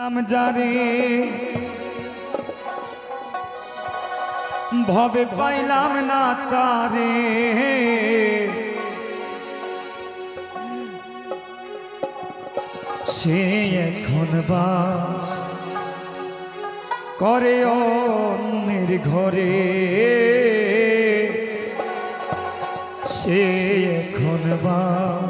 নাম জানে। ভবে পাইলাম না তারে। সে এখন বাস করে অন্যের ঘরে। সে এখন বাস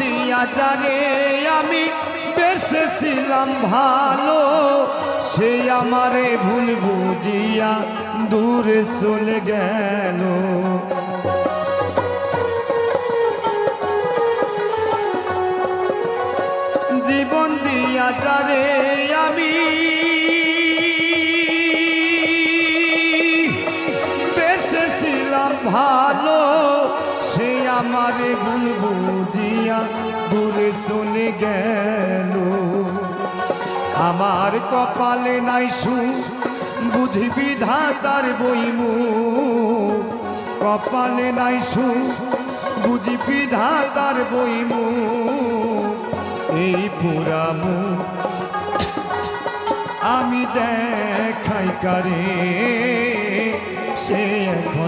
দিয়া যারে আমি বেসেছিলাম ভালো। সে আমারে ভুল বুঝিয়া দূরে চলে গেল। জীবন দিয়া যারে আমি বেসেছিলাম ভালো। আমারে ভুল বুঝিয়া দূরে চলে গেল। আমার কপালে নাই সু বুঝবি ধাতার বইমু কপালে নাই সু বুঝবি ধাতার বইমু এই পুরামু আমি দেখাই কারে?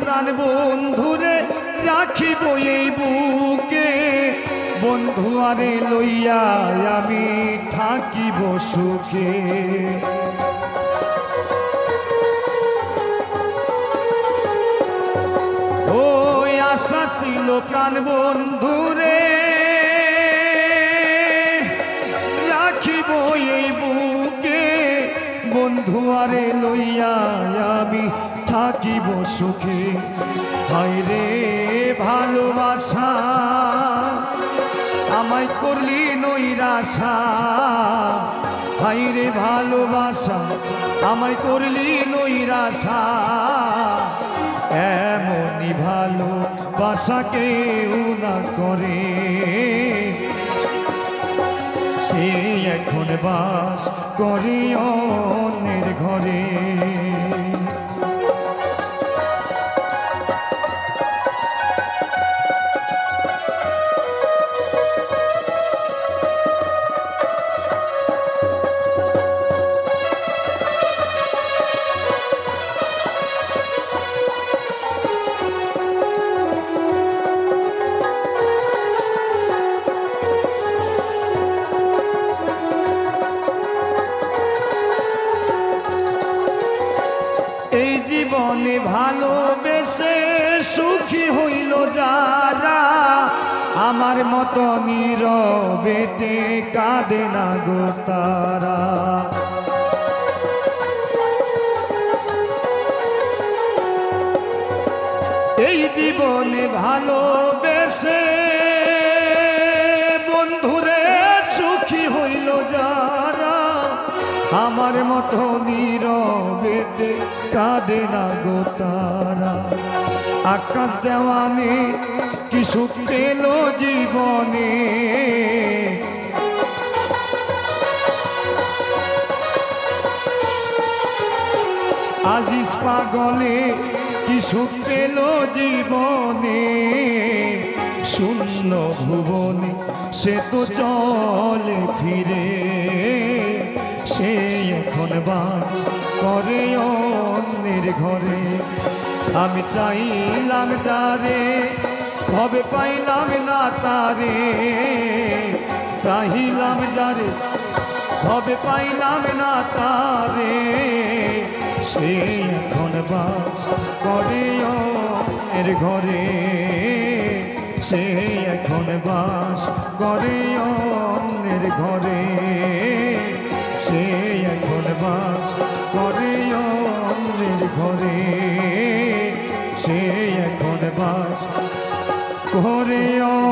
প্রাণ বন্ধুরে রাখিব এই বুকে। বন্ধু আরে লইয়া আমি থাকিব সুখে। ও আশা ছিল প্রাণ বন্ধুরে বন্ধু আরে লইয়া আমি থাকিব সুখে। হায় রে ভালোবাসা, আমায় করলি নৈরাশা। হাই রে ভালোবাসা, আমায় করলি নৈরাশা। এমনই ভালোবাসা কেউ না করে। সে এখন বাস করিও অন্যের ঘরে। সুখী হইল যারা, আমার মতো নীরবেতে কাঁদে না গো তারা। এই জীবনে ভালোবেসে বন্ধুরে সুখী হইল যারা, আমার মতো নীরবেতে কাঁদে না গো তারা। আকাশ দেওয়ানে কি সুখ পেল জীবনে? আজিজ পাগলে কি সুখ পেল জীবনে? শূন্য ভুবনে সে তো চলে ফিরে। সে এখন বাস করে অন্যের ঘরে। আমি চাইলাম যারে, ভবে পাইলাম না তারে। চাহিলাম যারে, ভবে পাইলাম না তারে। সে এখন বাস করে এর ঘরে। সে এখন বাস করে অন্যের ঘরে। এখন বাস করে ও